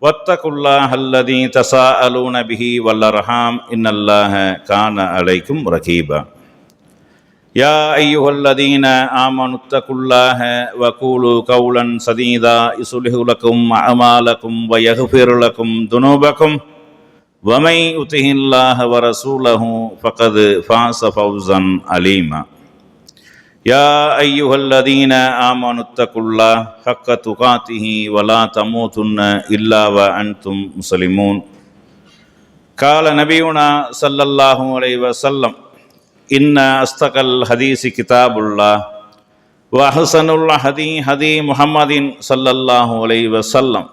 واتقوا الله الذي تساءلون به والأرحام إن الله كان عليكم رقيبا يا أيها الذين آمنوا اتقوا الله وقولوا قولا سديدا. يصلح لكم أعمالكم ويغفر لكم ذنوبكم. ومن يطع الله ورسوله فقد فاز فوزا عليما. يا أيها الذين آمنوا اتقوا الله حق تقاته ولا تموتن إلا وأنتم مسلمون قال نبينا صلى الله عليه وسلم إن أصدق الحديث كتاب الله وأحسن الهدي هدي محمد صلى الله عليه وسلم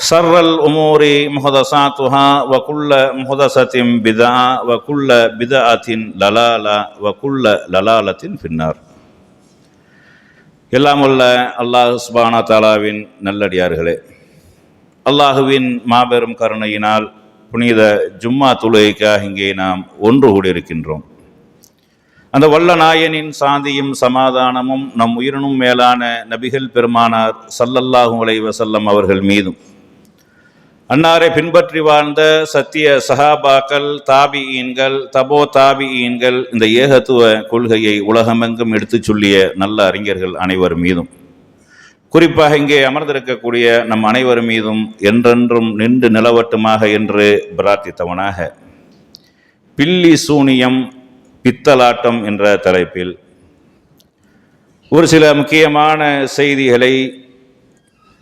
شر الأمور محدثاتها وكل محدثة بدعة وكل بدعة ضلالة وكل ضلالة في النار எல்லாம் உள்ள அல்லாஹ் சுபானா தாலாவின் நல்லடியார்களே அல்லாஹுவின் மாபெரும் கருணையினால் புனித ஜும்மா தொழுகைக்காக இங்கே நாம் ஒன்று கூடியிருக்கின்றோம் அந்த வல்ல நாயனின் சாந்தியும் சமாதானமும் நம் உயிரினும் மேலான நபிகள் பெருமானார் சல்லல்லாஹு அலைஹி வஸல்லம் அவர்கள் மீதும் அன்னாரை பின்பற்றி வாழ்ந்த சத்திய சஹாபாக்கள் தாபியீன்கள் தபோ தாபியீன்கள் இந்த ஏகத்துவ கொள்கையை உலகமெங்கும் எடுத்துச் சொல்லிய நல்ல அறிஞர்கள் அனைவர் மீதும். குறிப்பாக இங்கே அமர்ந்திருக்கக்கூடிய நம் அனைவர் மீதும் என்றென்றும் நின்று நிலவட்டுமாக என்று பிரார்த்தித்தவனாக. பில்லி சூனியம் பித்தலாட்டம் என்ற தலைப்பில். ஒரு சில முக்கியமான செய்திகளை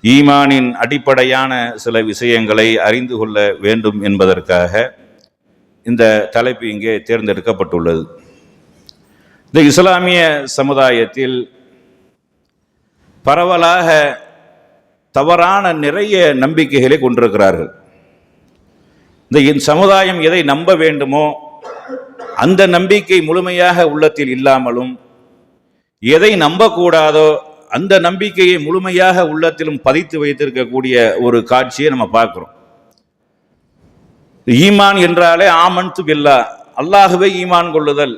ஈமானின் அடிப்படையான சில விஷயங்களை அறிந்து கொள்ள வேண்டும் என்பதற்காக இந்த தலைப்பு இங்கே தேர்ந்தெடுக்கப்பட்டுள்ளது. இந்த இஸ்லாமிய சமுதாயத்தில் பரவலாக தவறான நிறைய நம்பிக்கைகளை கொண்டிருக்கிறார்கள். இந்த இந் சமுதாயம் எதை நம்ப வேண்டுமோ அந்த நம்பிக்கை முழுமையாக உள்ளத்தில் இல்லாமலும் எதை நம்பக்கூடாதோ அந்த நம்பிக்கையை முழுமையாக உள்ளத்திலும் பதித்து வைத்திருக்கக்கூடிய ஒரு காட்சியை நம்ம பார்க்குறோம். ஈமான் என்றாலே ஆமன் பில்லா அல்லாஹுவே ஈமான் கொள்ளுதல்.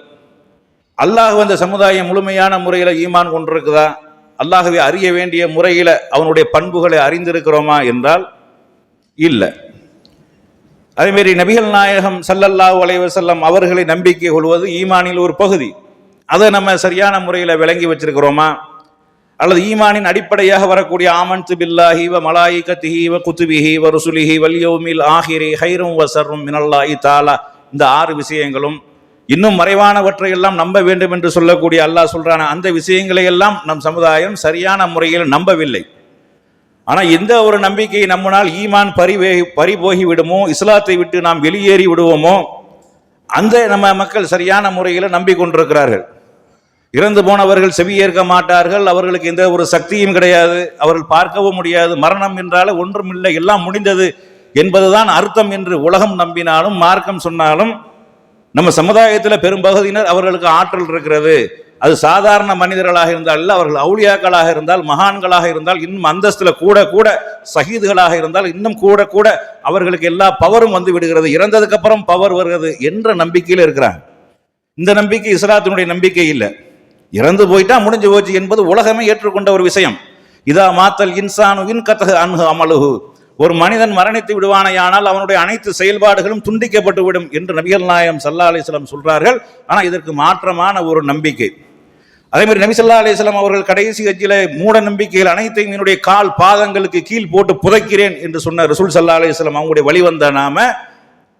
அல்லாஹ் அந்த சமுதாயம் முழுமையான முறையில் ஈமான் கொண்டிருக்குதா? அல்லாஹுவை அறிய வேண்டிய முறையில் அவனுடைய பண்புகளை அறிந்திருக்கிறோமா என்றால் இல்லை. அதேமாரி நபிகள் நாயகம் சல்லல்லாஹு அலைவசல்லம் அவர்களை நம்பிக்கை கொள்வது ஈமானில் ஒரு பகுதி. அதை நம்ம சரியான முறையில் விளங்கி வச்சிருக்கிறோமா? அல்லது ஈமானின் அடிப்படையாக வரக்கூடிய ஆமன்து பில்லாஹி வ மலாயிகத்திஹி வ குத்துபிஹி வ ருசுலிஹி வல்யோமில் ஆஹிரி ஹைரும் வ சர்ரும் மினல்லாஹி தாலா. இந்த ஆறு விஷயங்களும் இன்னும் மறைவானவற்றை எல்லாம் நம்ப வேண்டும் என்று சொல்லக்கூடிய அல்லாஹ் சொல்றான அந்த விஷயங்களை எல்லாம் நம் சமுதாயம் சரியான முறையில் நம்பவில்லை. ஆனால் எந்த ஒரு நம்பிக்கையை நம்மனால் ஈமான் பறிவே பறிபோகி விடுமோ இஸ்லாத்தை விட்டு நாம் வெளியேறி விடுவோமோ அந்த நம்ம மக்கள் சரியான முறையில் நம்பிக்கொண்டிருக்கிறார்கள். இறந்து போனவர்கள் செவியேற்க மாட்டார்கள் அவர்களுக்கு எந்த ஒரு சக்தியும் கிடையாது அவர்கள் பார்க்கவும் முடியாது மரணம் என்றாலே ஒன்றும் இல்லை எல்லாம் முடிந்தது என்பதுதான் அர்த்தம் என்று உலகம் நம்பினாலும் மார்க்கம் சொன்னாலும் நம்ம சமுதாயத்தில் பெரும்பகுதியினர் அவர்களுக்கு ஆற்றல் இருக்கிறது. அது சாதாரண மனிதர்களாக இருந்தால் இல்லை அவர்கள் அவுளியாக்களாக இருந்தால் மகான்களாக இருந்தால் இன்னும் அந்தஸ்தில் கூட கூட சகிதுகளாக இருந்தால் இன்னும் கூட கூட அவர்களுக்கு எல்லா பவரும் வந்து விடுகிறது. இறந்ததுக்கப்புறம் பவர் வருகிறது என்ற நம்பிக்கையில் இருக்கிறாங்க. இந்த நம்பிக்கை இஸ்லாத்தினுடைய நம்பிக்கை இல்லை. இறந்து போயிட்டா முடிஞ்சு போச்சு என்பது உலகமே ஏற்றுக்கொண்ட ஒரு விஷயம். இதா மாத்தல் இன்சானு இன் கத்தகு அன்ஹு அமலுகு ஒரு மனிதன் மரணித்து விடுவானையானால் அவனுடைய அனைத்து செயல்பாடுகளும் துண்டிக்கப்பட்டு விடும் என்று நபிகள் நாயகம் சல்லா அலிஸ்லாம் சொல்றார்கள். ஆனால் இதற்கு மாற்றமான ஒரு நம்பிக்கை. அதே மாதிரி நபி சொல்லா அலிஸ்லாம் அவர்கள் கடைசி கட்சியில மூட நம்பிக்கைகள் அனைத்தையும் என்னுடைய கால் பாதங்களுக்கு கீழ் போட்டு புதைக்கிறேன் என்று சொன்ன ரசூல் சல்லா அலிஸ்லாம் அவங்களுடைய வழிவந்த நாம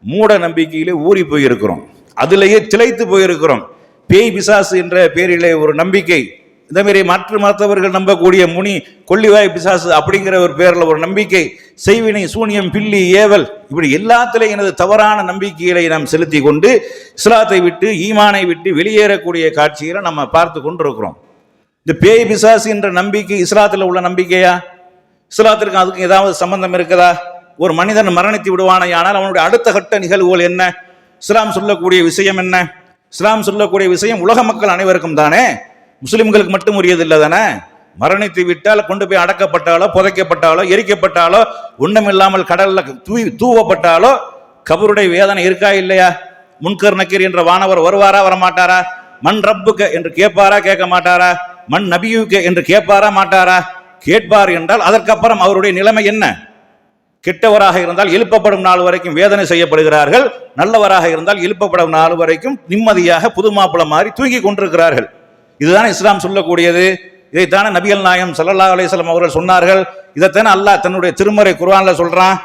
மூட நம்பிக்கையிலே ஊறி போயிருக்கிறோம். அதிலேயே திளைத்து போயிருக்கிறோம். பேய் பிசாசு என்ற பேரிலே ஒரு நம்பிக்கை. இந்த மாதிரி மற்ற மற்றவர்கள் நம்பக்கூடிய முனி கொள்ளிவாய் பிசாசு அப்படிங்கிற ஒரு பேரில் ஒரு நம்பிக்கை. செய்வினை சூனியம் பில்லி ஏவல் இப்படி எல்லாத்திலையும் எனது தவறான நம்பிக்கைகளை நாம் செலுத்தி கொண்டு இஸ்லாத்தை விட்டு ஈமானை விட்டு வெளியேறக்கூடிய காட்சிகளை நம்ம பார்த்து கொண்டிருக்கிறோம். இந்த பேய் பிசாசு என்ற நம்பிக்கை இஸ்லாத்தில் உள்ள நம்பிக்கையா? இஸ்லாத்திற்கும் அதுக்கும் ஏதாவது சம்பந்தம் இருக்குதா? ஒரு மனிதன் மரணித்து விடுவானே ஆனால் அவனுடைய அடுத்த கட்ட நிகழ்வுகள் என்ன? இஸ்லாம் சொல்லக்கூடிய விஷயம் என்ன? இஸ்லாம் சொல்லக்கூடிய விஷயம் உலக மக்கள் அனைவருக்கும் தானே? முஸ்லிம்களுக்கு மட்டும் உரியதில்லை தானே? மரணித்து விட்டால் கொண்டு போய் அடக்கப்பட்டாலோ புதைக்கப்பட்டாலோ எரிக்கப்பட்டாலோ ஒண்ணுமில்லாமல் கடல்ல தூய் தூவப்பட்டாலோ கபருடைய வேதனை இருக்கா இல்லையா? முன்கர் நக்கீர் என்ற வானவர் வருவாரா வரமாட்டாரா? மண் ரப்புக்க என்று கேட்பாரா கேட்க மாட்டாரா? மண் நபியுக்க என்று கேட்பாரா மாட்டாரா? கேட்பார் என்றால் அதற்கப்புறம் அவருடைய நிலைமை என்ன? கெட்டவராக இருந்தால் எழுப்பப்படும் நாள் வரைக்கும் வேதனை செய்யப்படுகிறார்கள். நல்லவராக இருந்தால் எழுப்பப்படும் நாள் வரைக்கும் நிம்மதியாக புது மாப்பிள மாதிரி தூங்கி கொண்டிருக்கிறார்கள். இதுதான் இஸ்லாம் சொல்லக்கூடியது. இதைத்தானே நபிகள் நாயம் சல்லா அலிஸ்லாம் அவர்கள் சொன்னார்கள். இதைத்தானே அல்லாஹ் தன்னுடைய திருமறை குர்வானில் சொல்கிறான்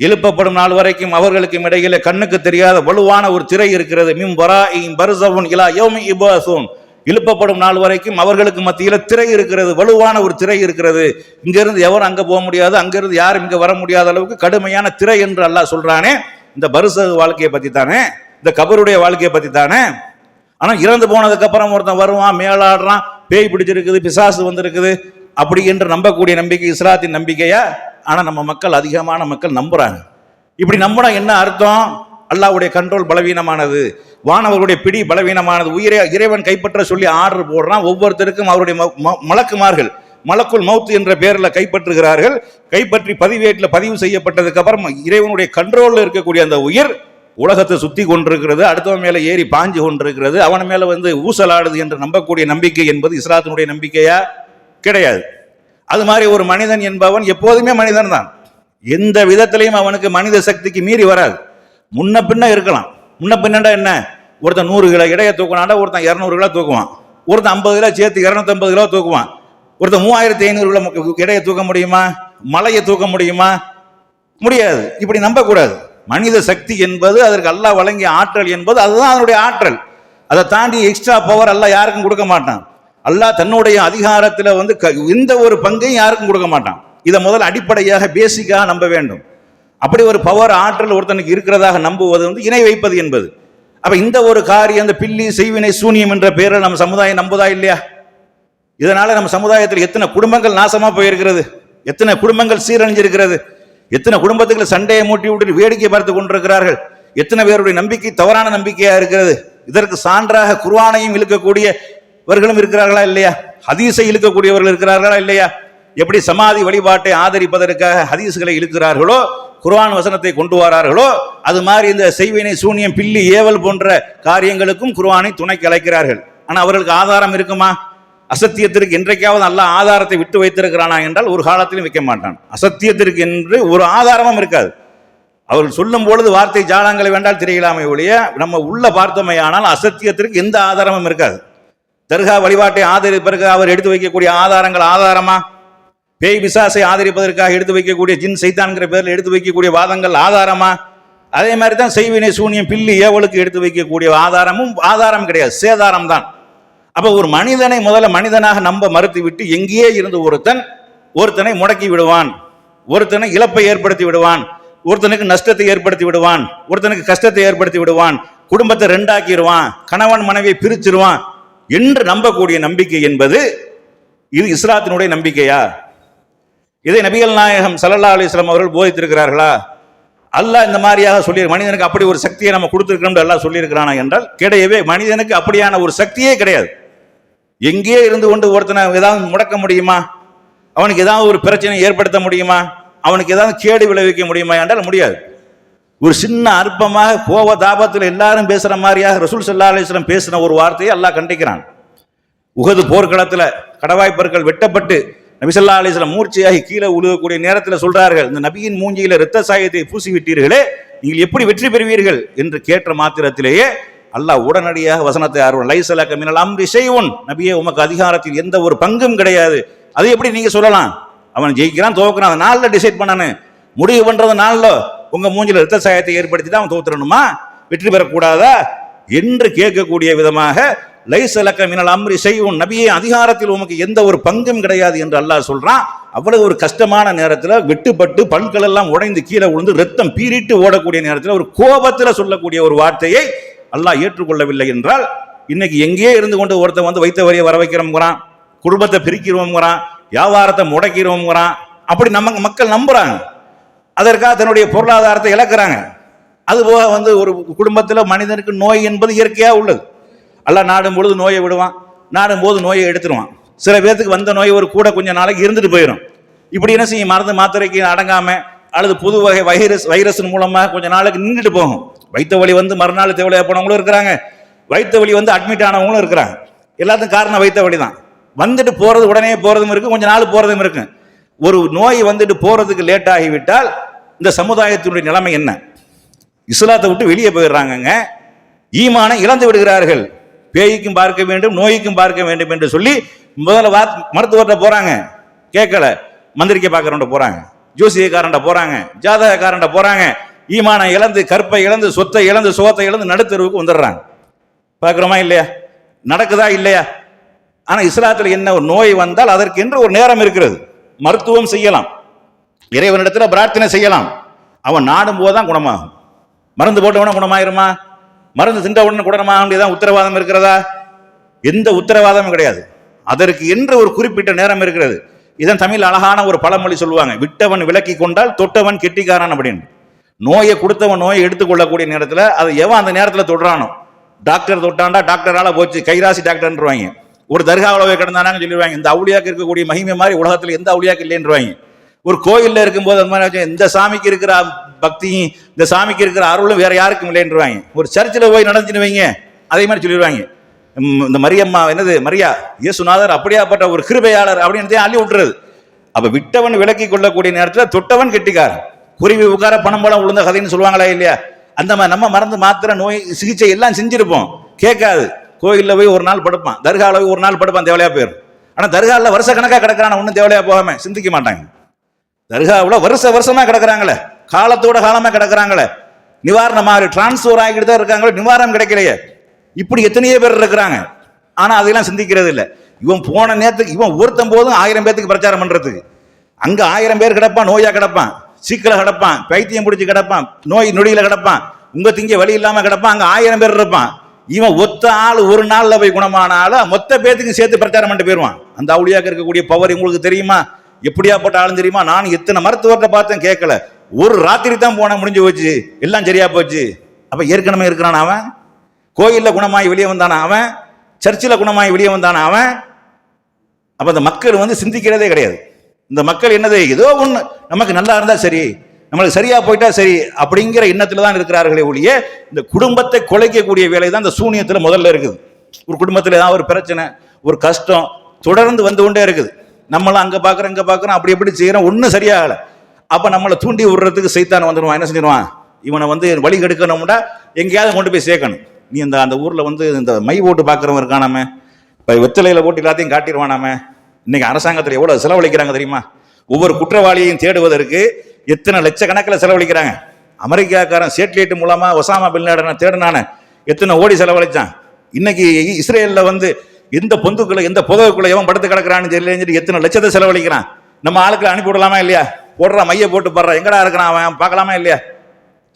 எழுப்பப்படும் நாள் வரைக்கும் அவர்களுக்கும் இடையில கண்ணுக்கு தெரியாத வலுவான ஒரு திரை இருக்கிறது. மிம் வராஇம் பர்சவுன் இலா யோமி இபாசூன் எழுப்பப்படும் நாள் வரைக்கும் அவர்களுக்கு மத்தியில் திரை இருக்கிறது வலுவான ஒரு திரை இருக்கிறது. இங்கிருந்து எவரும் அங்கே போக முடியாது அங்கிருந்து யாரும் இங்கே வர முடியாத அளவுக்கு கடுமையான திரை என்று அல்லாஹ் சொல்கிறானே இந்த பரிசு வாழ்க்கையை பற்றி தானே இந்த கபருடைய வாழ்க்கையை பற்றி தானே ஆனால் இறந்து போனதுக்கப்புறம் ஒருத்தன் வருவான் மேலாடுறான் பேய் பிடிச்சிருக்குது பிசாசு வந்திருக்குது. அப்படி என்று நம்பக்கூடிய நம்பிக்கை இஸ்லாத்தின் நம்பிக்கையா? ஆனால் நம்ம மக்கள் அதிகமான மக்கள் நம்புறாங்க. இப்படி நம்பினா என்ன அர்த்தம்? அல்லாவுடைய கண்ட்ரோல் பலவீனமானது. வானவர்களுடைய பிடி பலவீனமானது. உயிரை இறைவன் கைப்பற்ற சொல்லி ஆர்டர் போடுறான். ஒவ்வொருத்தருக்கும் அவருடைய ம- ம- மலக்குமார்கள் மலக்குள் மௌத் என்ற பெயரில் கைப்பற்றுகிறார்கள். கைப்பற்றி பதிவேட்டில் பதிவு செய்யப்பட்டதுக்கு அப்புறம் இறைவனுடைய கண்ட்ரோலில் இருக்கக்கூடிய அந்த உயிர் உலகத்தை சுத்தி கொண்டிருக்கிறது. அடுத்தவன் மேலே ஏறி பாஞ்சு கொண்டிருக்கிறது. அவன் மேலே வந்து ஊசலாடுது என்று நம்பக்கூடிய நம்பிக்கை என்பது இஸ்லாத்தினுடைய நம்பிக்கையா? கிடையாது. அது மாதிரி ஒரு மனிதன் என்பவன் எப்போதுமே மனிதன் தான் எந்த விதத்திலையும் அவனுக்கு மனித சக்திக்கு மீறி வராது. முன்ன பின்ன இருக்கலாம். முன்ன பின்னண்டா என்ன? ஒருத்தன் நூறு கிலோ இடைய தூக்கினாண்டா ஒருத்தன் இரநூறு கிலோ தூக்குவான். ஒருத்தன் ஐம்பது கிலோ சேர்த்து இரநூத்தம்பது கிலோ தூக்குவான். ஒருத்தன் மூவாயிரத்தி ஐநூறு கிலோ மு- இடையை தூக்க முடியுமா? மலையை தூக்க முடியுமா? முடியாது. இப்படி நம்பக்கூடாது. மனித சக்தி என்பது அதற்கு அல்லாஹ் வழங்கிய ஆற்றல் என்பது அதுதான் அதனுடைய ஆற்றல். அதை தாண்டி எக்ஸ்ட்ரா பவர் அல்லாஹ் யாருக்கும் கொடுக்க மாட்டான். அல்லாஹ் தன்னுடைய அதிகாரத்தில் வந்து க- எந்த ஒரு பங்கையும் யாருக்கும் கொடுக்க மாட்டான். இதை முதல் அடிப்படையாக பேசிக்காக நம்ப வேண்டும். அப்படி ஒரு பவர் ஆற்றல் ஒருத்தனுக்கு இருக்கிறதாக நம்புவது வந்து இணை வைப்பது என்பது. அப்ப இந்த ஒரு காரியம் அந்த பில்லி செய்வினை சூனியம் என்ற பெயரில் நம்ம சமுதாயம் நம்புதா இல்லையா? இதனால நம்ம சமுதாயத்தில் எத்தனை குடும்பங்கள் நாசமா போயிருக்கிறது? எத்தனை குடும்பங்கள் சீரழிஞ்சிருக்கிறது? எத்தனை குடும்பத்துக்கு சண்டையை மூட்டி விட்டு வேடிக்கை பார்த்து கொண்டிருக்கிறார்கள்? எத்தனை பேருடைய நம்பிக்கை தவறான நம்பிக்கையா இருக்கிறது? இதற்கு சான்றாக குர்வானையும் இழுக்கக்கூடியவர்களும் இருக்கிறார்களா இல்லையா? ஹதீஸை இழுக்கக்கூடியவர்கள் இருக்கிறார்களா இல்லையா? எப்படி சமாதி வழிபாட்டை ஆதரிப்பதற்காக ஹதீஸ்களை இழுக்கிறார்களோ குர்ஆன் வசனத்தை கொண்டு வரார்களோ அது மாதிரி இந்த செய்வினை சூனியம் பில்லி ஏவல் போன்ற காரியங்களுக்கும் குர்ஆனை துணைக்கு அழைக்கிறார்கள். ஆனால் அவர்களுக்கு ஆதாரம் இருக்குமா? அசத்தியத்திற்கு என்றைக்காவது நல்ல ஆதாரத்தை விட்டு வைத்திருக்கிறானா என்றால் ஒரு காலத்திலும் வைக்க மாட்டான். அசத்தியத்திற்கு என்று ஒரு ஆதாரமும் இருக்காது. அவர்கள் சொல்லும் பொழுது வார்த்தை ஜாலங்களை வேண்டால் தெரியலாமே ஒழிய நம்ம உள்ள பார்த்தோமையானால் அசத்தியத்திற்கு எந்த ஆதாரமும் இருக்காது. தர்கா வழிபாட்டை ஆதரிப்பதற்கு அவர் எடுத்து வைக்கக்கூடிய ஆதாரங்கள் ஆதாரமா? பேய் பிசாசை ஆதரிப்பதற்காக எடுத்து வைக்கக்கூடிய ஜின் சைத்தான்கிற பேரில் எடுத்து வைக்கக்கூடிய வாதங்கள் ஆதாரமா? அதே மாதிரி தான் செய்வினை சூனியம் பில்லி ஏவலுக்கு எடுத்து வைக்கக்கூடிய ஆதாரமும் ஆதாரம் கிடையாது. சேதாரம் தான். அப்போ ஒரு மனிதனை முதல்ல மனிதனாக நம்ப மறுத்து விட்டு எங்கேயே இருந்து ஒருத்தன் ஒருத்தனை முடக்கி விடுவான். ஒருத்தனை இழப்பை ஏற்படுத்தி விடுவான். ஒருத்தனுக்கு நஷ்டத்தை ஏற்படுத்தி விடுவான். ஒருத்தனுக்கு கஷ்டத்தை ஏற்படுத்தி விடுவான். குடும்பத்தை ரெண்டாக்கிடுவான். கணவன் மனைவியை பிரிச்சிருவான். என்று நம்பக்கூடிய நம்பிக்கை என்பது இது இஸ்லாத்தினுடைய நம்பிக்கையா? இதை நபிகள் நாயகம் சல்லல்லா அலிஸ்லாம் அவர்கள் போதித்திருக்கிறார்களா? அல்லாஹ் இந்த மாதிரியாக சொல்லி மனிதனுக்கு அப்படி ஒரு சக்தியை நம்ம கொடுத்துருக்கோம் எல்லாம் சொல்லியிருக்கிறானா என்றால் கிடையவே மனிதனுக்கு அப்படியான ஒரு சக்தியே கிடையாது. எங்கேயே இருந்து கொண்டு ஒருத்தனை ஏதாவது முடக்க முடியுமா? அவனுக்கு ஏதாவது ஒரு பிரச்சனை ஏற்படுத்த முடியுமா? அவனுக்கு ஏதாவது கேடு விளைவிக்க முடியுமா என்றால் முடியாது. ஒரு சின்ன அற்பமாக கோவ தாபத்தில் எல்லாரும் பேசுகிற மாதிரியாக ரசூல் சல்லா அலிஸ்லம் பேசின ஒரு வார்த்தையை அல்லாஹ் கண்டிக்கிறான். உகது போர்க்களத்தில் கடவாய்ப்பற்கள் வெட்டப்பட்டு நபிசல்லா அலிஸ்லாம் மூர்ச்சையாகி கீழே உழுகக்கூடிய நேரத்தில் சொல்றார்கள் இந்த நபியின் மூஞ்சியில இரத்த சாயத்தை பூசி விட்டீர்களே நீங்கள் எப்படி வெற்றி பெறுவீர்கள் என்று கேட்ட மாத்திரத்திலேயே அல்லாஹ் உடனடியாக வசனத்தை ஆர்வம் லைசலக மினல் அம்ரி செய்வோன் நபியே உமக்கு அதிகாரத்தில் எந்த ஒரு பங்கும் கிடையாது. அதை எப்படி நீங்க சொல்லலாம்? அவன் ஜெயிக்கிறான் தோக்குறான் அந்த நாளில் டிசைட் பண்ணானு. முடிவு பண்றது நாளில். உங்க மூஞ்சில ரத்த சாயத்தை ஏற்படுத்தி தான் அவன் தோத்துறணுமா வெற்றி பெறக்கூடாதா? என்று கேட்கக்கூடிய விதமாக லைசலக்க மினல் அம்ரி செய்யும் நபியே அதிகாரத்தில் உமக்கு எந்த ஒரு பங்கும் கிடையாது என்று அல்லாஹ் சொல்றான். அவ்வளவு ஒரு கஷ்டமான நேரத்தில் வெட்டுப்பட்டு பண்கள் எல்லாம் உடைந்து கீழே விழுந்து ரத்தம் பீறிட்டு ஓடக்கூடிய நேரத்தில் ஒரு கோபத்தில் சொல்லக்கூடிய ஒரு வார்த்தையை அல்லாஹ் ஏற்றுக்கொள்ளவில்லை என்றால் இன்னைக்கு எங்கேயே இருந்து கொண்டு ஒருத்தன் வந்து வைத்த வரியை வர வைக்கிறோம்ங்கிறான் குடும்பத்தை பிரிக்கிறோம்ங்கிறான் வியாபாரத்தை முடக்கிறோம்ங்கிறான் அப்படி நம்ம மக்கள் நம்புறாங்க. அதற்காக தன்னுடைய பொருளாதாரத்தை இழக்கிறாங்க. அதுபோக வந்து ஒரு குடும்பத்தில் மனிதனுக்கு நோய் என்பது இயற்கையாக உள்ளது. எல்லாம் நாடும் பொழுது நோயை விடுவான் நாடும் போது நோயை எடுத்துருவான். சில பேர்த்துக்கு வந்த நோய் ஒரு கூட கொஞ்சம் நாளைக்கு இருந்துட்டு போயிடும் இப்படி என்ன செய்யும்? மருந்து மாத்திரைக்கு அடங்காம அல்லது புது வகை வைரஸ் வைரஸின் மூலமாக கொஞ்ச நாளுக்கு நின்றுட்டு போகும். வைத்த வலி வந்து மறுநாள் தேவையா போனவங்களும் இருக்கிறாங்க. வைத்த வலி வந்து அட்மிட் ஆனவங்களும் இருக்கிறாங்க. எல்லாத்துக்கும் காரணம் வைத்த வழி தான் வந்துட்டு போறது உடனே போறதும் இருக்கு கொஞ்ச நாள் போறதும் இருக்கு. ஒரு நோய் வந்துட்டு போறதுக்கு லேட் ஆகிவிட்டால் இந்த சமுதாயத்தினுடைய நிலைமை என்ன? இஸ்லாத்தை விட்டு வெளியே போயிடுறாங்கங்க. ஈமானை இழந்து விடுகிறார்கள். பேய்க்கும் பார்க்க வேண்டும் நோய்க்கும் பார்க்க வேண்டும் என்று சொல்லி முதல்ல வா மருத்துவர்கிட்ட போறாங்க. கேட்கல. மந்திரிக்க பார்க்கறவன்ட்ட போறாங்க. ஜோசியக்காரன்ட்ட போறாங்க. ஜாதகக்காரன்ட்ட போறாங்க. ஈமானை இழந்து கற்பை இழந்து சொத்தை இழந்து சுகத்தை இழந்து நடுத்தருவுக்கு வந்துடுறாங்க. பார்க்குறோமா இல்லையா? நடக்குதா இல்லையா? ஆனால் இஸ்லாத்தில் என்ன ஒரு நோய் வந்தால் அதற்கென்று ஒரு நேரம் இருக்கிறது. மருத்துவம் செய்யலாம். இறைவனிடத்தில் பிரார்த்தனை செய்யலாம். அவன் நாடும் போது தான் குணமாகும். மருந்து போட்டவன குணமாயிருமா? மருந்து தின்ற உடனே குணமாக வேண்டியதான் உத்தரவாதம் இருக்கிறதா? எந்த உத்தரவாதமும் கிடையாது. அதற்கு என்று ஒரு குறிப்பிட்ட நேரம் இருக்கிறது. இதன் தமிழ் அழகான ஒரு பழமொழி சொல்லுவாங்க. விட்டவன் விலக்கி கொண்டால் தொட்டவன் கெட்டிக்காரன் அப்படின்னு. நோயை கொடுத்தவன் நோயை எடுத்துக்கொள்ளக்கூடிய நேரத்தில் அதை எவன் அந்த நேரத்தில் தொடுறானோ? டாக்டர் தொட்டாண்டா டாக்டரால போச்சு. கைராசி டாக்டர்ன்றவாங்க. ஒரு தர்காவில் போய் கிடந்தானாங்க சொல்லிடுவாங்க. இந்த அவுளியாக்கு இருக்கக்கூடிய மகிமை மாதிரி உலகத்தில் எந்த அவுளியாக்கு இல்லைன்றவாங்க. ஒரு கோயிலில் இருக்கும்போது அந்த மாதிரி எந்த இந்த சாமிக்கு இருக்கிற பக்தியும் இந்த சாமிக்கு இருக்கிற அருளும் வேற யாருக்கும் இல்லைன்றவாங்க. ஒரு சர்ச்சில் போய் நடந்துன்னு வைங்க அதே மாதிரி சொல்லிடுவாங்க. இந்த மரியம்மா என்னது மரியா இயேசுநாதர் அப்படியாப்பட்ட ஒரு கிருபையாளர் அப்படின்னு அள்ளி விட்டுறது. அப்போ விட்டவன் விலக்கி கொள்ளக்கூடிய நேரத்தில் தொட்டவன் கெட்டிக்காரன். குருவி உட்கார பணம் பழம் உளுந்த கதைன்னு சொல்லுவாங்களா இல்லையா? அந்த மாதிரி நம்ம மறந்து மாத்திரை நோய் சிகிச்சை எல்லாம் செஞ்சுருப்போம். கேட்காது. கோயிலில் போய் ஒரு நாள் படுப்பான். தர்காவில் போய் ஒரு நாள் படுப்பான் தேவையா போயிடும் ஆனால் தர்காவில் வருஷ கணக்காக கிடக்கிறான்? ஒன்றும் தேவையா போகாம சிந்திக்க மாட்டாங்க. தர்காவில் வருஷ வருஷமா கிடக்குறாங்களே. காலத்தோட காலமா கிடக்குறாங்களே. நிவாரணம் மாதிரி டிரான்ஸ்ஃபர் ஆகிட்டு தான் இருக்காங்களே நிவாரணம் கிடைக்கலையே. இப்படி எத்தனையோ பேர் இருக்கிறாங்க. ஆனால் அதெல்லாம் சிந்திக்கிறது இல்லை. இவன் போன நேரத்துக்கு இவன் ஒருத்தன் போதும் ஆயிரம் பேர்த்துக்கு பிரச்சாரம் பண்ணுறதுக்கு அங்கே ஆயிரம் பேர் கிடப்பான் நோயாக கிடப்பான் சீக்கிரம் கிடப்பான் பைத்தியம் பிடிச்சி கிடப்பான் நோய் நொடியில் கிடப்பான் உங்கள் திங்க வழி இல்லாமல் கிடப்பான் அங்கே ஆயிரம் பேர் இருப்பான். இவன் ஒத்த ஆள் ஒரு நாளில் போய் குணமானாலும் மொத்த பேத்துக்கு சேர்த்து பிரச்சாரம் பண்ணிட்டு போயிருவான். அந்த அவுளியாக இருக்கக்கூடிய பவர் உங்களுக்கு தெரியுமா? எப்படியாப்பட்ட ஆளும் தெரியுமா? நான் எத்தனை மருத்துவர்கிட்ட பார்த்தேன் கேட்கல. ஒரு ராத்திரி தான் போன முடிஞ்சு போச்சு. எல்லாம் சரியா போச்சு. அப்ப ஏற்கனவே இருக்கிறான் அவன். கோயிலில் குணமாகி வெளியே வந்தானா அவன். சர்ச்சில் குணமாகி வெளியே வந்தானா அவன். அப்போ அந்த மக்கள் வந்து சிந்திக்கிறதே கிடையாது. இந்த மக்கள் என்னது? ஏதோ ஒன்று நமக்கு நல்லா இருந்தால் சரி. நம்மளுக்கு சரியாக போயிட்டா சரி அப்படிங்கிற எண்ணத்தில் தான் இருக்கிறார்களே ஒழிய இந்த குடும்பத்தை குலைக்கக்கூடிய வேலை தான் இந்த சூனியத்தில் முதல்ல இருக்குது. ஒரு குடும்பத்தில் ஏதாவது ஒரு பிரச்சனை ஒரு கஷ்டம் தொடர்ந்து வந்து கொண்டே இருக்குது. நம்மளாம் அங்கே பார்க்குறோம் இங்கே பார்க்குறோம் அப்படி எப்படி செய்கிறோம் ஒன்றும் சரியாகலை. அப்போ நம்மளை தூண்டி விடுறதுக்கு சைத்தான் வந்துடுவான். என்ன செஞ்சிருவான்? இவனை வந்து வழி கெடுக்கணும்னா எங்கேயாவது கொண்டு போய் சேர்க்கணும். நீ இந்த அந்த ஊரில் வந்து இந்த மை ஓட்டு பார்க்குறவன் இருக்கானாமே இப்போ வெத்தலையில் ஓட்டு எல்லாத்தையும் காட்டிடுவானாமே இன்னைக்கு அரசாங்கத்தில் எவ்வளோ செலவழிக்கிறாங்க தெரியுமா? ஒவ்வொரு குற்றவாளியையும் தேடுவதற்கு எத்தனை லட்சக்கணக்கில் செலவழிக்கிறாங்க. அமெரிக்காக்காரன் சேட்டலைட் மூலமாக ஒசாமா பின் லேடனை தேடினானே எத்தனை ஓடி செலவழித்தான் இன்னைக்கு இஸ்ரேலில் வந்து எந்த பொந்துக்குள்ள எந்த புதவுக்குள்ள எவன் படுத்து கிடக்குறான்னு சொல்லி எத்தனை லட்சத்தை செலவழிக்கிறான். நம்ம ஆளுக்களை அனுப்பி விடலாமா இல்லையா? போடுறான் மைய போட்டு போடுறா. எங்கடா இருக்கிறான் அவன்? பார்க்கலாமா இல்லையா?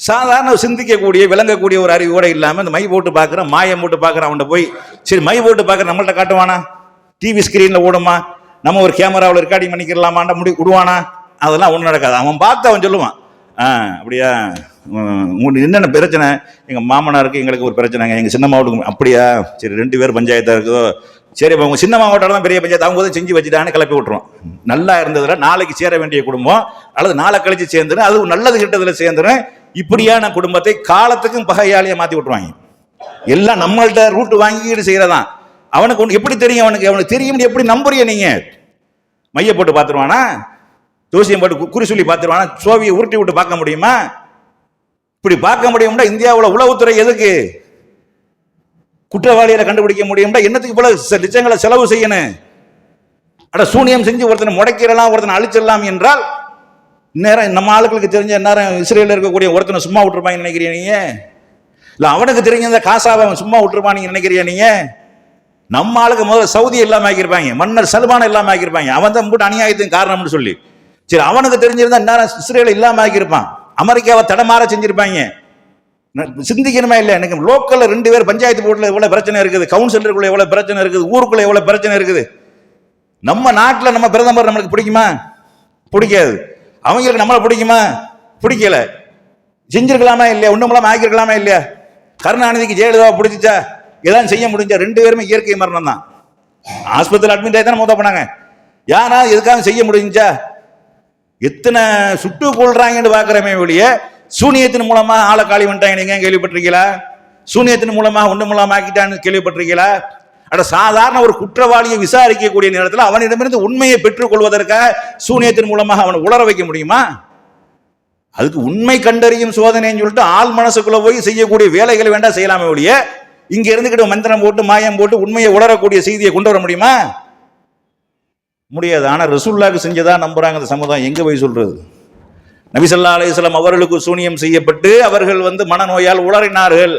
சாதாரண சிந்திக்கக்கூடிய விளங்கக்கூடிய ஒரு அறிவோட இல்லாமல் இந்த மை போட்டு பார்க்குறான் மாயம் போட்டு பார்க்குறான் அவன்கிட்ட போய் சரி மை போட்டு பார்க்குற நம்மள்ட்ட காட்டுவானா? டிவி ஸ்க்ரீனில் ஓடுமா? நம்ம ஒரு கேமராவில் ரெக்கார்டிங் பண்ணிக்கலாமான்டா முடி விடுவானா? அதெல்லாம் ஒன்றும் நடக்காது. அவன் பார்த்து அவன் சொல்லுவான். ஆ அப்படியா? உங்களுக்கு என்னென்ன பிரச்சனை? எங்கள் மாமனாருக்கு எங்களுக்கு ஒரு பிரச்சனைங்க. எங்கள் சின்ன மாவட்டம் அப்படியா? சரி ரெண்டு பேர் பஞ்சாயத்தாக இருக்குதோ? சரி இப்போ உங்க சின்ன மாவட்டம் தான் பெரிய பஞ்சாயத்து அவங்க போதும் செஞ்சு வச்சுட்டான்னு கிளப்பி விட்டுரும் நல்லா இருந்ததுல நாளைக்கு சேர வேண்டிய குடும்பம் அல்லது நாளை கழிச்சு சேர்ந்துடும் அது நல்லது கிட்டதுல சேர்ந்துடும் இப்படியான குடும்பத்தை காலத்துக்கும் பகையாளியை மாற்றி விட்டுருவாங்க. எல்லாம் நம்மள்கிட்ட ரூட்டு வாங்கிட்டு செய்யறதான். அவனுக்கு ஒன்று எப்படி தெரியும்? அவனுக்கு அவனுக்கு தெரியும் எப்படி நம்புறிய நீங்க? மைய போட்டு பார்த்துருவானா? ஜோசியம் போட்டு குறி சொல்லி பார்த்துருவானா? சோவியை உருட்டி விட்டு பார்க்க முடியுமா? இப்படி பார்க்க முடியும்னா இந்தியாவில் உளவுத்துறை எதுக்கு? குற்றவாளிகளை கண்டுபிடிக்க முடியும்டா என்னத்துக்கு போல லட்சங்களை செலவு செய்யணும்? அட சூனியம் செஞ்சு ஒருத்தனை முடக்கிடலாம் ஒருத்தனை அழிச்சிடலாம் என்றால் இந்நேரம் நம்ம ஆளுகளுக்கு தெரிஞ்ச நேரம் இஸ்ரேலில் இருக்கக்கூடிய ஒருத்தனை சும்மா விட்டுருப்பாங்கன்னு நினைக்கிறீங்க நீங்க? இல்லை அவனுக்கு தெரிஞ்ச காசாவை அவன் சும்மா விட்டுருப்பான் நீங்க நினைக்கிறீங்க நீங்க? நம்ம ஆளுக்கு முதல்ல சவுதி இல்லாமல் ஆக்கியிருப்பாங்க மன்னர் சல்மான் இல்லாமல் ஆக்கியிருப்பாங்க. அவன் தான் போட்டு அநியாயத்தின் காரணம்னு சொல்லி. சரி அவனுக்கு தெரிஞ்சிருந்தா நேரம் இஸ்ரேல் இல்லாமல் ஆக்கியிருப்பான். அமெரிக்காவை தடமாற செஞ்சிருப்பாங்க. சிந்திக்கணுமா இல்லை எனக்கு லோக்கல்ல ரெண்டு பேர் பஞ்சாயத்து போர்டில் எவ்வளவு பிரச்சனை இருக்குது கவுன்சிலருக்குள்ள எவ்வளவு பிரச்சனை இருக்குது ஊருக்குள்ள எவ்வளவு பிரச்சனை இருக்குது? நம்ம நாட்டில் நம்ம பிரதமர் நம்மளுக்கு பிடிக்குமா? பிடிக்காது. அவங்களுக்கு நம்மளை பிடிக்குமா? பிடிக்கல. செஞ்சிருக்கலாமா இல்லையா? ஒண்ணும் ஆக்கியிருக்கலாமா இல்லையா? கருணாநிதிக்கு ஜெயலலிதாவை பிடிச்சிச்சா? ஏதாவது செய்ய முடிஞ்சா ரெண்டு பேருமே இயற்கை மரணம் தான். ஆஸ்பத்திரியில் அட்மிட் ஆகி தானே மூத்த போனாங்க. யாரா எதுக்காக செய்ய முடிஞ்சா? எத்தனை சுட்டு கொள்றாங்கன்னு பார்க்குறமே ஒழிய சூனியத்தின் மூலமா ஆளை காலி பண்ணிட்டாங்க. நீங்க கேள்விப்பட்டிருக்கீங்களா சூனியத்தின் மூலமா ஒண்ணும் இல்லாம ஆக்கிட்டான்னு கேள்விப்பட்டிருக்கீங்களா அட சாதாரண ஒரு குற்றவாளியை விசாரிக்கக்கூடிய நேரத்தில் அவனிடமிருந்து உண்மையை பெற்றுக்கொள்வதற்காக சூனியத்தின் மூலமாக அவனை உளர வைக்க முடியுமா? அதுக்கு உண்மை கண்டறியும் சோதனைன்னு சொல்லிட்டு ஆள் மனசுக்குள்ள போய் செய்யக்கூடிய வேலைகளை வேண்டாம் செய்யலாமே ஒழிய இங்க இருந்துகிட்டு மந்திரம் போட்டு மாயம் போட்டு உண்மையை உளரக்கூடிய செய்தியை கொண்டு வர முடியுமா? முடியாது. ஆனால் ரசூல்லாக்கு செஞ்சதா நம்புறாங்க இந்த சமுதாயம். எங்க போய் சொல்றது? நபிசல்லா அலைஹிஸ்ஸலாம் அவர்களுக்கு சூனியம் செய்யப்பட்டு அவர்கள் வந்து மனநோயால் உளறினார்கள்.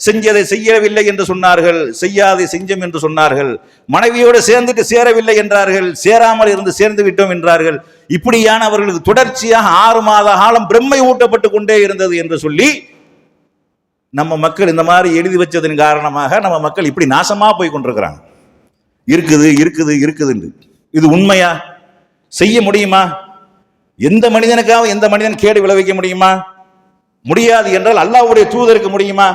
செஞ்சதை செய்யவில்லை என்று சொன்னார்கள். செய்யாதை செஞ்சோம் என்று சொன்னார்கள். மனைவியோடு சேர்ந்துட்டு சேரவில்லை என்றார்கள். சேராமல் இருந்து சேர்ந்து விட்டோம் என்றார்கள். இப்படியான அவர்களுக்கு தொடர்ச்சியாக ஆறு மாத காலம் பிரம்மை ஊட்டப்பட்டு கொண்டே இருந்தது என்று சொல்லி நம்ம மக்கள் இந்த மாதிரி எழுதி வச்சதன் காரணமாக நம்ம மக்கள் இப்படி நாசமா போய் கொண்டிருக்கிறாங்க. இருக்குது இருக்குது இருக்குதுன்னு இது உண்மையா? செய்ய முடியுமா? எந்த மனிதனுக்காக எந்த மனிதன் கேடு விளைவிக்க முடியுமா? முடியாது என்றால் அல்லாவுடைய தூதருக்கு முடியுமா?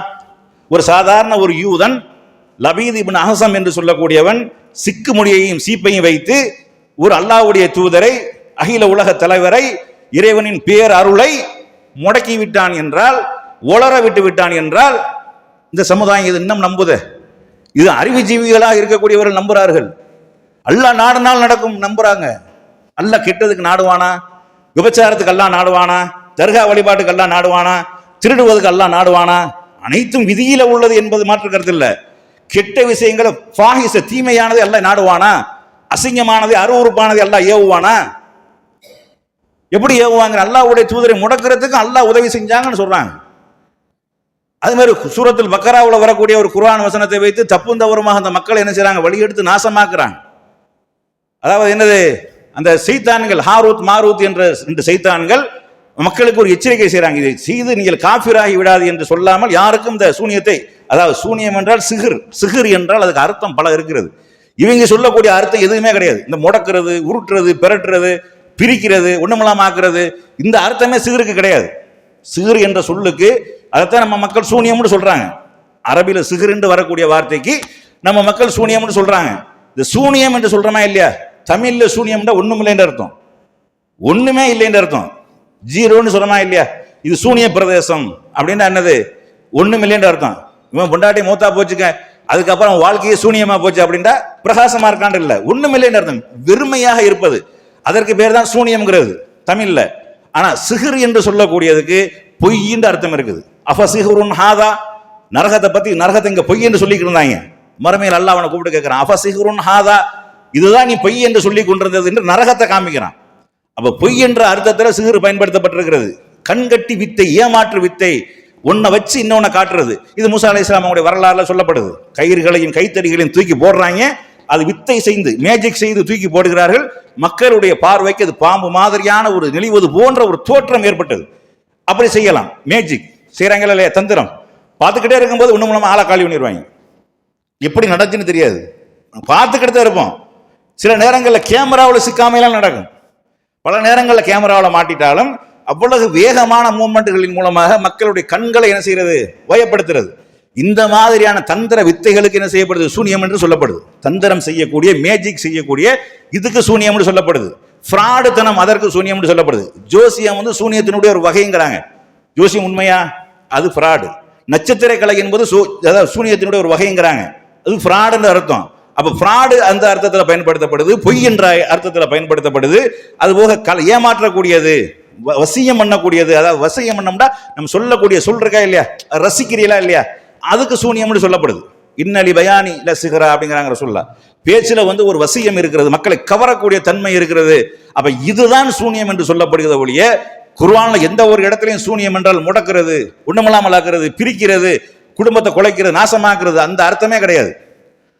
ஒரு சாதாரண ஒரு யூதன் லபீத் இபின் அஹசம் என்று சொல்லக்கூடியவன் சிக்கு மொழியையும் சீப்பையும் வைத்து ஒரு அல்லாஹ்வுடைய தூதரை அகில உலக தலைவரை இறைவனின் பேர் அருளை முடக்கி விட்டான் என்றால் உளர விட்டு விட்டான் என்றால் இந்த சமுதாயம் இது இன்னும் நம்புதே. இது அறிவுஜீவிகளாக இருக்கக்கூடியவர்கள் நம்புறார்கள். அல்லாஹ் நாடுனால் நடக்கும் நம்புறாங்க. அல்ல கெட்டதுக்கு நாடுவானா? விபச்சாரத்துக்கெல்லாம் நாடுவானா? தர்கா வழிபாட்டுக்கெல்லாம் நாடுவானா? திருடுவதுக்கெல்லாம் நாடுவானா? அனைத்தும் விதியில உள்ளது என்பது மாற்று கருத்து இல்லை கெட்ட விஷயங்களை பாகிச தீமையானது எல்லாம் நாடுவானா? அசிங்கமானது அருவறுப்பானது எல்லாம் ஏவுவானா? எப்படி ஏவுவாங்க? அல்லாவுடைய தூதரை முடக்கிறதுக்கு அல்லாஹ் உதவி செஞ்சாங்கன்னு சொல்றாங்க. அது மாதிரி சூரத்தில் பக்கராவில் வரக்கூடிய ஒரு குரான் வசனத்தை வைத்து தப்பும் தவறுமாக அந்த மக்களை என்ன செய்கிறாங்க வழியெடுத்து நாசமாக்குறாங்க. அதாவது என்னது? அந்த சைத்தான்கள் ஹாரூத் மாரூத் என்ற ரெண்டு சைத்தான்கள் மக்களுக்கு ஒரு எச்சரிக்கை செய்கிறாங்க இதை செய்து நீங்கள் காஃபிராகி விடாது என்று சொல்லாமல் யாருக்கும் இந்த சூனியத்தை அதாவது சூனியம் என்றால் சிகிர் சிகிர் என்றால் அதுக்கு அர்த்தம் பல இருக்கிறது. இவங்க சொல்லக்கூடிய அர்த்தம் எதுவுமே கிடையாது. இந்த முடக்கிறது உருட்டுறது பிரட்டுறது பிரிக்கிறது ஒண்ணுமில்லாம ஆக்குறது. இந்த அர்த்தமே சிகிருக்கு கிடையாது. சிகிர் என்ற சொல்லுக்கு அதைத்தான் நம்ம மக்கள் சூனியம்னு சொல்றாங்க. அரபில சிகிர் என்று வரக்கூடிய வார்த்தைக்கு நம்ம மக்கள் சூனியம்னு சொல்றாங்க. இந்த சூனியம் என்று சொல்றோமா இல்லையா? தமிழில் சூனியம்னா இல்லைன்ற அர்த்தம். ஒன்றுமே இல்லைன்ற அர்த்தம். ஜீரோன்னு சொல்லணுமா இல்லையா? இது சூனிய பிரதேசம். அப்படின்னா என்னது? ஒன்றும் இல்லைன்ற அர்த்தம். இவன் பொண்டாட்டி மூத்தா போச்சுக்க அதுக்கப்புறம் வாழ்க்கையே சூனியமா போச்சு அப்படின்ட்டா பிரகாசமா இருக்கான் இல்லை. ஒன்றும் இல்லைன்ற அர்த்தம். வெறுமையாக இருப்பது. அதற்கு பேர் தான் சூனியம்ங்கிறது தமிழ்ல. ஆனா சிகிர் என்று சொல்லக்கூடியதுக்கு பொய்ன்ற அர்த்தம் இருக்குது. அஃப சிஹுருன் ஹாதா? நரகத்தை பத்தி நரகத்தை இங்க பொய் என்று சொல்லிக்கிட்டு இருந்தாங்க. மறுமையில் அல்ல அவனை கூப்பிட்டு கேட்கிறான் அஃப சிஹுருன் ஹாதா? இதுதான் நீ பொய் என்று சொல்லி கொண்டிருந்தது என்று நரகத்தை காமிக்கிறான். அப்ப பொய் என்ற அர்த்தத்தில் சிறு பயன்படுத்தப்பட்டிருக்கிறது. கண்கட்டி வித்தை ஏமாற்று வித்தை ஒன்னை வச்சு இன்னொன்னு காட்டுறது. இது மூசா அலி இஸ்லாமுடைய வரலாறுல சொல்லப்படுது. கயிறுகளையும் கைத்தறிகளையும் தூக்கி போடுறாங்க. அது வித்தை செய்து மேஜிக் செய்து தூக்கி போடுகிறார்கள். மக்களுடைய பார்வைக்கு அது பாம்பு மாதிரியான ஒரு நெளிவது போன்ற ஒரு தோற்றம் ஏற்பட்டது. அப்படி செய்யலாம். மேஜிக் செய்யறாங்களா இல்லையா? தந்திரம். பார்த்துக்கிட்டே இருக்கும்போது ஒன்று மூலமாக ஆளை காலி பண்ணிடுவாங்க. எப்படி நடந்துச்சுன்னு தெரியாது. பார்த்துக்கிட்டு தான் இருப்போம். சில நேரங்களில் கேமராவில் சிக்காமையெல்லாம் நடக்கும். பல நேரங்களில் கேமராவில் மாட்டிட்டாலும் அவ்வளவு வேகமான மூமெண்ட்டுகளின் மூலமாக மக்களுடைய கண்களை என்ன செய்யறது வயப்படுத்துறது. இந்த மாதிரியான தந்திர வித்தைகளுக்கு என்ன செய்யப்படுது? சூனியம் என்று சொல்லப்படுது. தந்திரம் செய்யக்கூடிய மேஜிக் செய்யக்கூடிய இதுக்கு சூனியம் என்று சொல்லப்படுது. ஃப்ராடுத்தனம் அதற்கு சூனியம் என்று சொல்லப்படுது. ஜோசியம் வந்து சூனியத்தினுடைய ஒரு வகைங்கிறாங்க. ஜோசியம் உண்மையா? அது ஃப்ராடு நட்சத்திர கலை என்பது சூ- அதாவது சூனியத்தினுடைய ஒரு வகைங்கிறாங்க. அது ஃப்ராடுன்னு அர்த்தம். அப்ப ஃப்ராடு அந்த அர்த்தத்தில் பயன்படுத்தப்படுது பொய் என்ற அர்த்தத்தில் பயன்படுத்தப்படுது. அது போக கல ஏமாற்றக்கூடியது வ- வசியம் பண்ணக்கூடியது அதாவது வசியம் பண்ணோம்னா நம்ம சொல்லக்கூடிய சொல் இருக்கா இல்லையா? ரசிக்கிறீங்களா இல்லையா? அதுக்கு சூனியம்னு சொல்லப்படுது. இன்னலி பயானி இல்லை சிகரா அப்படிங்கிறாங்க சொல்ல. பேச்சில் வந்து ஒரு வசியம் இருக்கிறது மக்களை கவரக்கூடிய தன்மை இருக்கிறது. அப்ப இதுதான் சூனியம் என்று சொல்லப்படுகிறது ஒழிய குர்ஆன்ல எந்த ஒரு இடத்துலையும் சூனியம் என்றால் முடக்கிறது உண்ணமலாமலாக்குறது பிரிக்கிறது குடும்பத்தை குலைக்கிறது நாசமாக்குறது அந்த அர்த்தமே கிடையாது.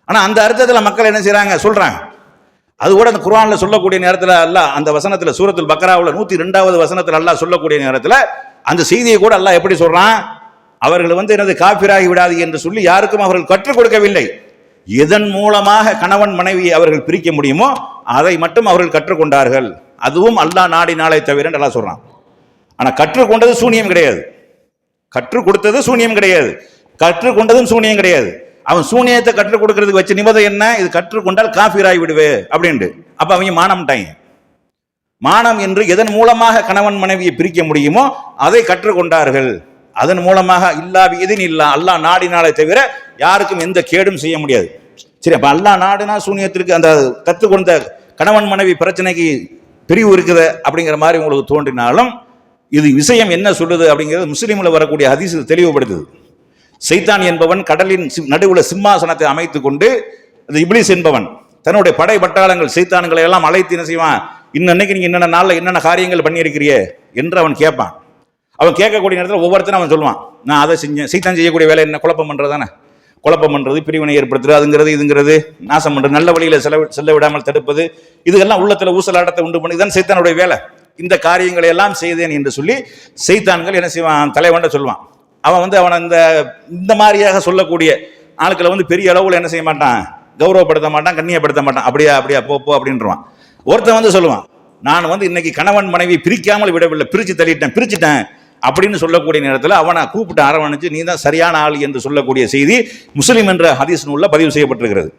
ஆனால் அந்த அர்த்தத்தில் மக்கள் என்ன செய்கிறாங்க சொல்கிறாங்க அது கூட அந்த குரானில் சொல்லக்கூடிய நேரத்தில் அல்லா அந்த வசனத்தில் சூரத்தில் பக்ராவில் நூற்றி ரெண்டாவது வசனத்தில் அல்லா சொல்லக்கூடிய நேரத்தில் அந்த செய்தியை கூட அல்லாஹ் எப்படி சொல்கிறான் அவர்கள் வந்து எனது காப்பிராகி விடாது என்று சொல்லி யாருக்கும் அவர்கள் கற்றுக் கொடுக்கவில்லை. எதன் மூலமாக கணவன் மனைவியை அவர்கள் பிரிக்க முடியுமோ அதை மட்டும் அவர்கள் கற்றுக்கொண்டார்கள் அதுவும் அல்லாஹ் நாடி நாளை தவிர நல்லா சொல்கிறான் ஆனால் கற்றுக்கொண்டது சூனியம் கிடையாது. கற்றுக் கொடுத்தது சூனியம் கிடையாது. கற்றுக்கொண்டதும் சூனியம் கிடையாது. அவன் சூனியத்தை கற்றுக் கொடுக்கறதுக்கு வச்ச நிபந்தனை என்ன? இது கற்றுக்கொண்டால் காஃபிராய் விடுவே அப்படின்ட்டு அப்ப அவங்க மானம்ட்டாங்க மானம் என்று எதன் மூலமாக கணவன் மனைவியை பிரிக்க முடியுமோ அதை கற்றுக்கொண்டார்கள். அதன் மூலமாக இல்லா எதின் இல்லா அல்லாஹ் நாடினாலே தவிர யாருக்கும் எந்த கேடும் செய்ய முடியாது. சரி அப்ப அல்லாஹ் நாடுனா சூனியத்திற்கு அந்த கற்றுக்கொண்ட கணவன் மனைவி பிரச்சனைக்கு பிரிவு இருக்குது அப்படிங்கிற மாதிரி உங்களுக்கு தோன்றினாலும் இது விஷயம் என்ன சொல்லுது அப்படிங்கிறது முஸ்லீம்ல வரக்கூடிய ஹதீஸ் தெளிவுபடுத்துது. சைத்தான் என்பவன் கடலின் சி- நடுவுல சிம்மாசனத்தை அமைத்து கொண்டு அந்த இப்லீஸ் என்பவன். தன்னுடைய படை பட்டாளங்கள் சைத்தான்களை எல்லாம் அழைத்து என்ன செய்வான்? இன்னன்னைக்கு நீங்க என்னென்ன நாளில் என்னென்ன காரியங்கள் பண்ணியிருக்கிறியே என்று அவன் கேட்பான். அவன் கேட்கக்கூடிய நேரத்தில் ஒவ்வொருத்தரும் அவன் சொல்லுவான். நான் அதை செஞ்சேன். சைத்தான் செய்யக்கூடிய வேலை என்ன? குழப்பம் பண்ணுறது தானே குழப்பம் பண்ணுறது பிரிவினை ஏற்படுத்துறது அதுங்கிறது இதுங்கிறது நாசம் பண்ணுறது நல்ல வழியில் செல்ல செல்ல விடாமல் தடுப்பது இதுக்கெல்லாம் உள்ளத்தில் ஊசலாட்டத்தை உண்டு பண்ணி தான் சைத்தானுடைய வேலை. இந்த காரியங்களை எல்லாம் செய்தேன் என்று சொல்லி சைத்தான்கள் என்ன செய்வான்? தலைவன்ட சொல்லுவான் அவன் வந்து அவனை இந்த இந்த மாதிரியாக சொல்லக்கூடிய ஆட்களை வந்து பெரிய அளவில் என்ன செய்ய மாட்டான்? கௌரவப்படுத்த மாட்டான் கண்ணியப்படுத்த மாட்டான். அப்படியா அப்படியா போ போ அப்படின்றான் ஒருத்தன் வந்து சொல்லுவான் நான் வந்து இன்னைக்கு கணவன் மனைவி பிரிக்காமல் விடவில்லை பிரித்து தள்ளிட்டேன் பிரிச்சுட்டேன் அப்படின்னு சொல்லக்கூடிய நேரத்தில் அவனை கூப்பிட்டு அரவணைச்சு நீ தான் சரியான ஆள் என்று சொல்லக்கூடிய செய்தி முஸ்லீம் என்ற ஹதீஸ் நூலில் பதிவு செய்யப்பட்டிருக்கிறது.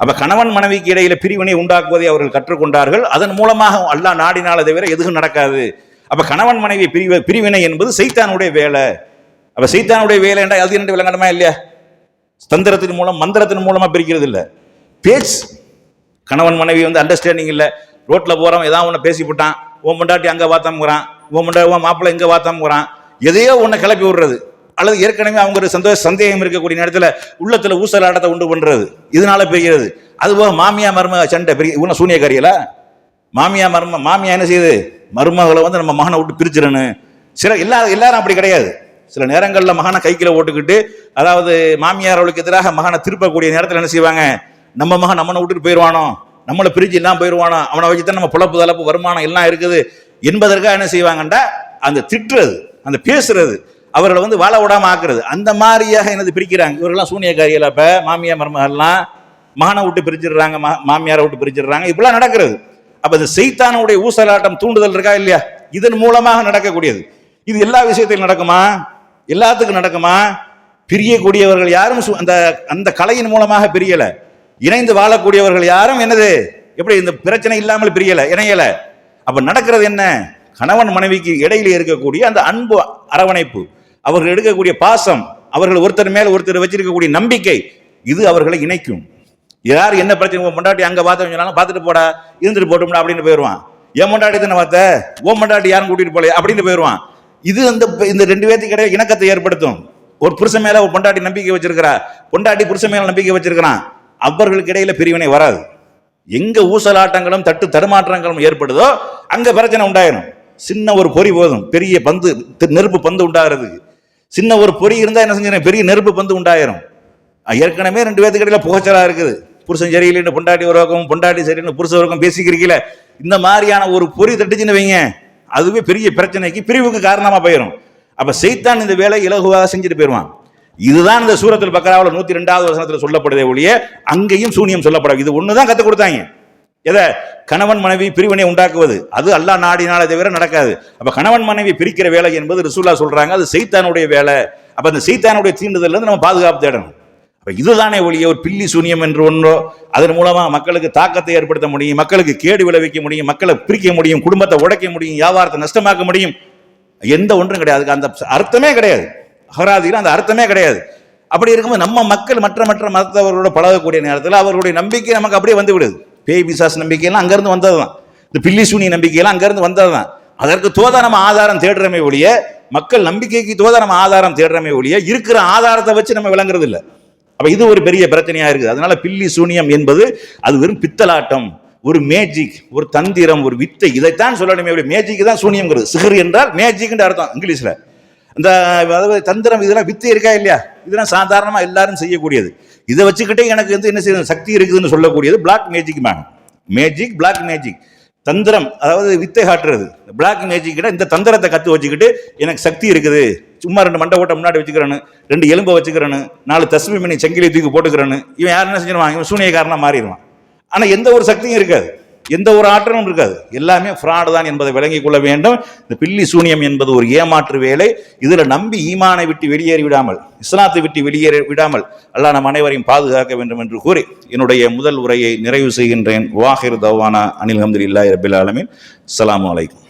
அப்போ கணவன் மனைவிக்கு இடையில பிரிவினை உண்டாக்குவதை அவர்கள் கற்றுக்கொண்டார்கள். அதன் மூலமாக அல்லாஹ் நாடினால தவிர எதுவும் நடக்காது. அப்போ கணவன் மனைவி பிரிவு பிரிவினை என்பது சைத்தானுடைய வேலை. அப்ப சைத்தானுடைய வேலை என்றால் அது என்று விளங்கணுமா இல்லையா? தந்திரத்தின் மூலம் மந்திரத்தின் மூலமா பிரிக்கிறது இல்லை. பேச்சு. கணவன் மனைவி வந்து அண்டர்ஸ்டாண்டிங் இல்லை. ரோட்ல போறவன் ஏதாவது ஒன்று பேசி விட்டான் உன் முண்டாட்டி அங்கே வாத்தாமுறான் உன் முண்டா உன் மாப்பிள்ளை இங்க வாத்தாமுறான் எதையோ ஒன்று கிளப்பி விடுறது. அல்லது ஏற்கனவே அவங்க ஒரு சந்தோஷ சந்தேகம் இருக்கக்கூடிய நேரத்தில் உள்ளத்தில் ஊசலாட்டத்தை உண்டு பண்ணுறது இதனால பெரியது அதுபோக மாமியா மருமக சண்டை பெரிய இவன சூனியக்காரியல மாமியா மரும மாமியா என்ன செய்யுது? மருமகளை வந்து நம்ம மகனை விட்டு பிரிச்சிடணும். சில எல்லா எல்லாரும் அப்படி கிடையாது. சில நேரங்களில் மகனை கைக்கில ஓட்டுக்கிட்டு அதாவது மாமியார் அவளுக்கு எதிராக மகனை திருப்பக்கூடிய நேரத்தில் என்ன செய்வாங்க? நம்ம மகன் நம்மளை விட்டுட்டு போயிடுவானோ நம்மளை பிரிஞ்சு எல்லாம் போயிடுவானோ அவனை வச்சு தான் நம்ம பிழப்பு தளப்பு வருமானம் எல்லாம் இருக்குது. என்பதற்காக என்ன செய்வாங்கண்டா? அந்த திட்டுறது அந்த பேசுறது அவர்களை வந்து வாழ விடாம ஆக்குறது. அந்த மாதிரியாக என்னது பிரிக்கிறாங்க. இவரெல்லாம் சூனியக்காரியில் அப்ப மாமியார் மருமகள்லாம் மகனை விட்டு பிரிச்சிடுறாங்க மா- மாமியாரை விட்டு பிரிச்சிடுறாங்க இப்படிலாம் நடக்கிறது. அப்போ இந்த செய்தானுடைய ஊசலாட்டம் தூண்டுதல் இருக்கா இல்லையா? இதன் மூலமாக நடக்கக்கூடியது. இது எல்லா விஷயத்திலும் நடக்குமா? எல்லாத்துக்கும் நடக்குமா? பிரியக்கூடியவர்கள் யாரும் சு- அந்த அந்த கலையின் மூலமாக பிரியல. இணைந்து வாழக்கூடியவர்கள் யாரும் என்னது? எப்படி இந்த பிரச்சனை இல்லாமல் பிரியல இணையல? அப்ப நடக்கிறது என்ன? கணவன் மனைவிக்கு இடையில இருக்கக்கூடிய அந்த அன்பு அரவணைப்பு அவர்கள் எடுக்கக்கூடிய பாசம் அவர்கள் ஒருத்தர் மேல் ஒருத்தர் வச்சிருக்கக்கூடிய நம்பிக்கை இது அவர்களை இணைக்கும். யார் என்ன பிரச்சனை உன் பொண்டாட்டி அங்க பார்த்தவங்க சொன்னாலும் பார்த்துட்டு போடா இருந்துட்டு போட்டோம்டா அப்படின்னு போயிடுவான் என் மொண்டாட்டி தானே பார்த்த? ஓ பொண்டாட்டி யாரும் கூட்டிட்டு போல அப்படின்னு போயிடுவான் இது அந்த இந்த ரெண்டு பேர்த்துக்கு இடையே இணக்கத்தை ஏற்படுத்தும். ஒரு புருஷன் மேல ஒரு பொண்டாட்டி நம்பிக்கை வச்சிருக்கிறா பொண்டாட்டி புருஷன் மேல நம்பிக்கை வச்சிருக்கிறான் அவர்களுக்கு இடையில பிரிவினை வராது. எங்க ஊசலாட்டங்களும் தட்டு தடுமாற்றங்களும் ஏற்படுதோ அங்க பிரச்சனை உண்டாயிரும். சின்ன ஒரு பொறி போதும் பெரிய பந்து நெருப்பு பந்து உண்டாகிறதுக்கு சின்ன ஒரு பொறி இருந்தா என்ன செஞ்சிடும் பெரிய நெருப்பு பந்து உண்டாயிரும். ஏற்கனவே ரெண்டு பேத்துக்கு இடையில புகைச்சலா இருக்குது. புருஷன் சரியில்லைன்னு பொண்டாட்டி ஒரு பக்கம் பொண்டாட்டி சரியில்லைன்னு புருஷன் ஒரு பக்கம் பேசிக்கிறீங்களே. இந்த மாதிரியான ஒரு பொறி தட்டுச்சுன்னு வைங்க. அதுவே பெரிய பிரச்சனைக்கு பிரிவுக்கு காரணமாக போயிடும் அப்போ செய்தான் இந்த வேலை இலகுவாக செஞ்சுட்டு போயிடுவான் இதுதான் இந்த சூரத்தில் பக்கராவில் நூத்தி ரெண்டாவது வசனத்தில் சொல்லப்படுதே ஒழிய அங்கேயும் சூனியம் சொல்லப்படாது இது ஒன்று தான் கற்றுக் கொடுத்தாங்க. எதை? கணவன் மனைவி பிரிவினை உண்டாக்குவது. அது அல்லாஹ் நாடினாலே தவிர நடக்காது. அப்போ கணவன் மனைவி பிரிக்கிற வேலை என்பது ரிசூல்லா சொல்கிறாங்க அது சைத்தானுடைய வேலை. அப்போ அந்த செய்தானுடைய தீண்டுதல் நம்ம பாதுகாப்பு தேடணும். இப்போ இதுதானே ஒழிய ஒரு பில்லி சூனியம் என்று ஒன்றோ அதன் மூலமாக மக்களுக்கு தாக்கத்தை ஏற்படுத்த முடியும் மக்களுக்கு கேடு விளைவிக்க முடியும் மக்களை பிரிக்க முடியும் குடும்பத்தை உடைக்க முடியும் வியாபாரத்தை நஷ்டமாக்க முடியும். எந்த ஒன்றும் கிடையாது. அதுக்கு அந்த அர்த்தமே கிடையாது. அகராதியில் அந்த அர்த்தமே கிடையாது. அப்படி இருக்கும்போது நம்ம மக்கள் மற்ற மற்ற மதத்தவர்களோட பழகக்கூடிய நேரத்தில் அவர்களுடைய நம்பிக்கை நமக்கு அப்படியே வந்து விடுது. பேய் பிசாஸ் நம்பிக்கையெல்லாம் அங்கேருந்து வந்தது தான் இந்த பில்லி சூனி நம்பிக்கையெல்லாம் அங்கேருந்து வந்தது தான் அதற்கு தோதா நம்ம ஆதாரம் தேடுறமே ஒழிய மக்கள் நம்பிக்கைக்கு தோதா நம்ம ஆதாரம் தேடுறமே ஒழிய இருக்கிற ஆதாரத்தை வச்சு நம்ம விளங்குறது இல்லை அப்ப இது ஒரு பெரிய பிரச்சனையா இருக்குது. அதனால பில்லி சூனியம் என்பது அது வெறும் பித்தலாட்டம் ஒரு மேஜிக் ஒரு தந்திரம் ஒரு வித்தை. இதைத்தான் சொல்லணுமே மேஜிக் தான் சூனியம்ங்கிறது. சிகர் என்றால் மேஜிக்னு அர்த்தம் இங்கிலீஷ்ல. இந்த அதாவது தந்திரம் இதெல்லாம் வித்தை இருக்கா இல்லையா? இதெல்லாம் சாதாரணமா எல்லாரும் செய்யக்கூடியது. இதை வச்சுக்கிட்டே எனக்கு வந்து என்ன செய்யணும்? சக்தி இருக்குதுன்னு சொல்லக்கூடியது black magic ma'am magic black magic தந்திரம் அதாவது வித்தை காட்டுறது. பிளாக் மேஜிக்கிட்ட இந்த தந்திரத்தை கற்று வச்சுக்கிட்டு எனக்கு சக்தி இருக்குது. சும்மா ரெண்டு மண்டை ஓட்ட முன்னாடி வச்சுக்கிறேன்னு ரெண்டு எலும்பை வச்சுக்கிறேன்னு நாலு தஸ்மி மணி சங்கிலி தூக்கி போட்டுக்கிறேன்னு இவன் யார் என்ன செஞ்சிருவான்? இவன் சூனியக்காரனா மாறிடுவான். ஆனால் எந்த ஒரு சக்தியும் இருக்காது. எந்த ஒரு ஆற்றலும் இருக்காது. எல்லாமே ஃப்ராடு தான் என்பதை விளங்கிக் கொள்ள வேண்டும். இந்த பில்லி சூனியம் என்பது ஒரு ஏமாற்று வேலை. இதில் நம்பி ஈமானை விட்டு வெளியேறி விடாமல் இஸ்லாத்தை விட்டு வெளியேறி விடாமல் அல்லாஹ் நம் அனைவரையும் பாதுகாக்க வேண்டும் என்று கூறி என்னுடைய முதல் உரையை நிறைவு செய்கின்றேன். வாஹிர் தவானா அனில் அஹமதுல்லாஹி ரபில் ஆலமின். அஸ்ஸலாமு அலைக்கும்.